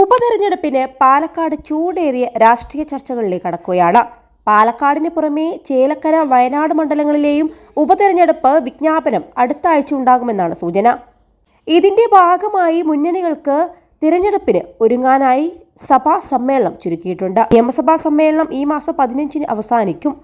ഉപതെരഞ്ഞെടുപ്പിന് പാലക്കാട് ചൂടേറിയ രാഷ്ട്രീയ ചർച്ചകളിലേക്ക് കടക്കുകയാണ്. പാലക്കാടിന് പുറമേ ചേലക്കര വയനാട് മണ്ഡലങ്ങളിലെയും ഉപതെരഞ്ഞെടുപ്പ് വിജ്ഞാപനം അടുത്ത ആഴ്ച ഉണ്ടാകുമെന്നാണ് സൂചന. ഇതിന്റെ ഭാഗമായി മുന്നണികൾക്ക് തിരഞ്ഞെടുപ്പിന് ഒരുങ്ങാനായി സഭാ സമ്മേളനം ചുരുക്കിയിട്ടുണ്ട്. നിയമസഭാ സമ്മേളനം ഈ മാസം പതിനഞ്ചിന് അവസാനിക്കും.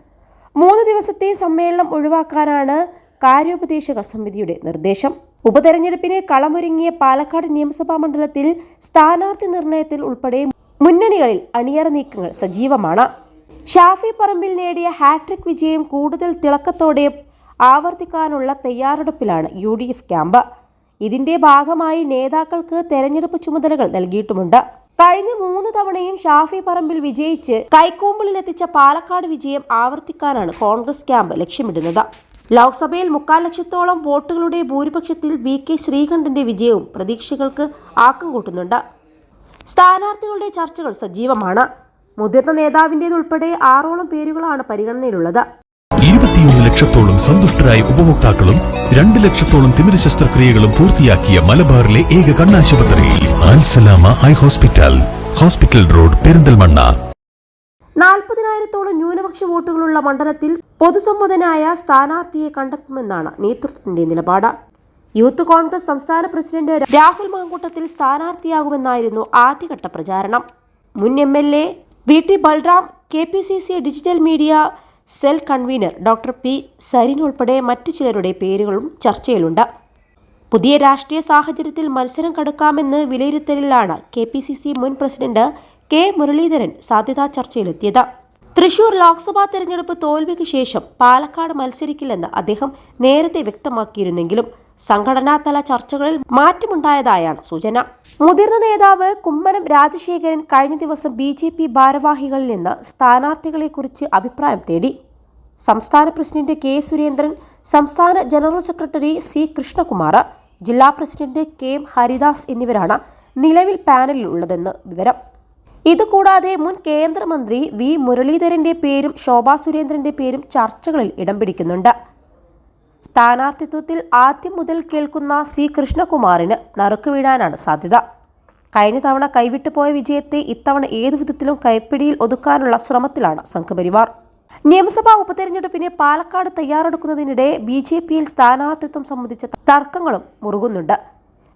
മൂന്ന് ദിവസത്തെ സമ്മേളനം ഒഴിവാക്കാനാണ് കാര്യോപദേശക സമിതിയുടെ നിർദ്ദേശം. ഉപതെരഞ്ഞെടുപ്പിന് കളമൊരുങ്ങിയ പാലക്കാട് നിയമസഭാ മണ്ഡലത്തിൽ സ്ഥാനാർത്ഥി നിർണയത്തിൽ ഉൾപ്പെടെ മുന്നണികളിൽ അണിയറ നീക്കങ്ങൾ സജീവമാണ്. ഷാഫി പറമ്പിൽ നേടിയ ഹാട്രിക് വിജയം കൂടുതൽ തിളക്കത്തോടെ ആവർത്തിക്കാനുള്ള തയ്യാറെടുപ്പിലാണ് യു ഡി എഫ് ക്യാമ്പ്. ഇതിന്റെ ഭാഗമായി നേതാക്കൾക്ക് തെരഞ്ഞെടുപ്പ് ചുമതലകൾ നൽകിയിട്ടുമുണ്ട്. കഴിഞ്ഞ മൂന്ന് തവണയും ഷാഫി പറമ്പിൽ വിജയിച്ച് കൈക്കോമ്പിളിലെത്തിച്ച പാലക്കാട് വിജയം ആവർത്തിക്കാനാണ് കോൺഗ്രസ് ക്യാമ്പ് ലക്ഷ്യമിടുന്നത്. ലോക്സഭയിൽ മുക്കാൽ ലക്ഷത്തോളം വോട്ടുകളുടെ ഭൂരിപക്ഷത്തിൽ വി കെ ശ്രീകണ്ഠന്റെ വിജയവും പ്രതീക്ഷകൾക്ക് ആക്കം കൂട്ടുന്നുണ്ട്. സ്ഥാനാർത്ഥികളുടെ ചർച്ചകൾ സജീവമാണ്. മുതിർന്ന നേതാവിന്റേതുൾപ്പെടെ ആറോളം പേരുകളാണ് പരിഗണനയിലുള്ളത്. ഇരുപത്തിയൊന്ന് ലക്ഷത്തോളം സന്തുഷ്ടരായ ഉപഭോക്താക്കളും രണ്ട് ലക്ഷത്തോളം തിമിര ശസ്ത്രക്രിയകളും പൂർത്തിയാക്കിയ മലബാറിലെ ഏക കണ്ണാശുപത്രി eye hospital. Hospital road Perinthalmanna. നാൽപ്പതിനായിരത്തോളം ന്യൂനപക്ഷ വോട്ടുകളുള്ള മണ്ഡലത്തിൽ പൊതുസമ്മതനായ സ്ഥാനാർത്ഥിയെ കണ്ടെത്തുമെന്നാണ് നേതൃത്വത്തിന്റെ നിലപാട്. യൂത്ത് കോൺഗ്രസ് സംസ്ഥാന പ്രസിഡന്റ് രാഹുൽ മാങ്കൂട്ടത്തിൽ സ്ഥാനാർത്ഥിയാകുമെന്നായിരുന്നു ആദ്യഘട്ട പ്രചാരണം. മുൻ M L A V T Balram K P C C digital media cell convener doctor P. Sarin ഉൾപ്പെടെ മറ്റു ചിലരുടെ പേരുകളും ചർച്ചയിലുണ്ട്. പുതിയ രാഷ്ട്രീയ സാഹചര്യത്തിൽ മത്സരം കടുക്കാമെന്ന് വിലയിരുത്തലിലാണ് കെ പി സി സി മുൻ പ്രസിഡന്റ് കെ. മുരളീധരൻ സാധ്യതാ ചർച്ചയിലെത്തിയത്. തൃശൂർ ലോക്സഭാ തെരഞ്ഞെടുപ്പ് തോൽവിക്ക് ശേഷം പാലക്കാട് മത്സരിക്കില്ലെന്ന് അദ്ദേഹം നേരത്തെ വ്യക്തമാക്കിയിരുന്നെങ്കിലും സംഘടനാതല ചർച്ചകളിൽ മാറ്റമുണ്ടായതായാണ് സൂചന. മുതിർന്ന നേതാവ് കുമ്മനം രാജശേഖരൻ കഴിഞ്ഞ ദിവസം ബി ജെ പി ഭാരവാഹികളിൽ നിന്ന് സ്ഥാനാർത്ഥികളെക്കുറിച്ച് അഭിപ്രായം തേടി. സംസ്ഥാന പ്രസിഡന്റ് കെ. സുരേന്ദ്രൻ സംസ്ഥാന ജനറൽ സെക്രട്ടറി സി. കൃഷ്ണകുമാർ ജില്ലാ പ്രസിഡന്റ് കെ. എം. ഹരിദാസ് എന്നിവരാണ് നിലവിൽ പാനലിൽ ഉള്ളതെന്ന് വിവരം. ഇതുകൂടാതെ മുൻ കേന്ദ്രമന്ത്രി വി മുരളീധരന്റെ പേരും ശോഭാ സുരേന്ദ്രന്റെ പേരും ചർച്ചകളിൽ ഇടം പിടിക്കുന്നുണ്ട്. സ്ഥാനാർത്ഥിത്വത്തിൽ ആദ്യം മുതൽ കേൾക്കുന്ന സി കൃഷ്ണകുമാറിന് നറുക്ക് വീഴാനാണ് സാധ്യത. കഴിഞ്ഞ തവണ കൈവിട്ടുപോയ വിജയത്തെ ഇത്തവണ ഏതു വിധത്തിലും കൈപ്പിടിയിൽ ഒതുക്കാനുള്ള ശ്രമത്തിലാണ് സംഘപരിവാർ. നിയമസഭാ ഉപതെരഞ്ഞെടുപ്പിന് പാലക്കാട് തയ്യാറെടുക്കുന്നതിനിടെ ബി ജെ പിയിൽ സ്ഥാനാർത്ഥിത്വം സംബന്ധിച്ച തർക്കങ്ങളും മുറുകുന്നുണ്ട്.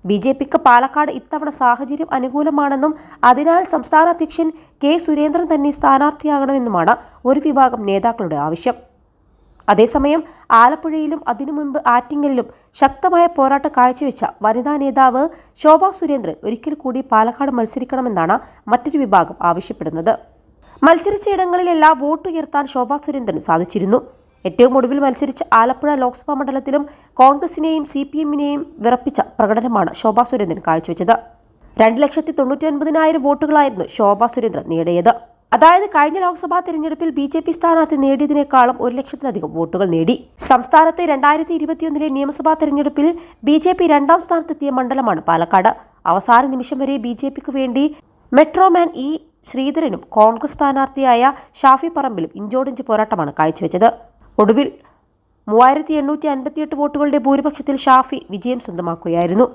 ബി ജെ പിക്ക് പാലക്കാട് ഇത്തവണ സാഹചര്യം അനുകൂലമാണെന്നും അതിനാൽ സംസ്ഥാന അധ്യക്ഷൻ കെ സുരേന്ദ്രൻ തന്നെ സ്ഥാനാർത്ഥിയാകണമെന്നുമാണ് ഒരു വിഭാഗം നേതാക്കളുടെ ആവശ്യം. അതേസമയം ആലപ്പുഴയിലും അതിനു മുൻപ് ആറ്റിങ്ങലിലും ശക്തമായ പോരാട്ടം കാഴ്ചവെച്ച വനിതാ നേതാവ് ശോഭാ സുരേന്ദ്രൻ ഒരിക്കൽ കൂടി പാലക്കാട് മത്സരിക്കണമെന്നാണ് മറ്റൊരു വിഭാഗം ആവശ്യപ്പെടുന്നത്. മത്സരിച്ച ഇടങ്ങളിലെല്ലാം വോട്ടുയർത്താൻ ശോഭാ സുരേന്ദ്രൻ സാധിച്ചിരുന്നു. ഏറ്റവും ഒടുവിൽ മത്സരിച്ച ആലപ്പുഴ ലോക്സഭാ മണ്ഡലത്തിലും കോൺഗ്രസിനെയും സി പി എമ്മിനെയും വിറപ്പിച്ച പ്രകടനമാണ് ശോഭാ സുരേന്ദ്രൻ കാഴ്ചവെച്ചത്. രണ്ട് ലക്ഷത്തി തൊണ്ണൂറ്റി ഒൻപതിനായിരം വോട്ടുകളായിരുന്നു ശോഭാ സുരേന്ദ്രൻ നേടിയത്. അതായത് കഴിഞ്ഞ ലോക്സഭാ തെരഞ്ഞെടുപ്പിൽ ബി ജെ പി സ്ഥാനാർത്ഥി നേടിയതിനേക്കാളും ഒരു ലക്ഷത്തിലധികം വോട്ടുകൾ നേടി. സംസ്ഥാനത്തെ രണ്ടായിരത്തി ഇരുപത്തിയൊന്നിലെ നിയമസഭാ തെരഞ്ഞെടുപ്പിൽ ബി ജെ പി രണ്ടാം സ്ഥാനത്തെത്തിയ മണ്ഡലമാണ് പാലക്കാട്. അവസാന നിമിഷം വരെ ബി ജെ പിക്ക് വേണ്ടി മെട്രോമാൻ ഇ ശ്രീധരനും കോൺഗ്രസ് സ്ഥാനാർത്ഥിയായ ഷാഫി പറമ്പിലും ഇഞ്ചോടിഞ്ച് പോരാട്ടമാണ് കാഴ്ചവെച്ചത്. ഒടുവിൽ മൂവായിരത്തി എണ്ണൂറ്റി അൻപത്തിയെട്ട് വോട്ടുകളുടെ ഭൂരിപക്ഷത്തിൽ ഷാഫി വിജയം സ്വന്തമാക്കുകയായിരുന്നു.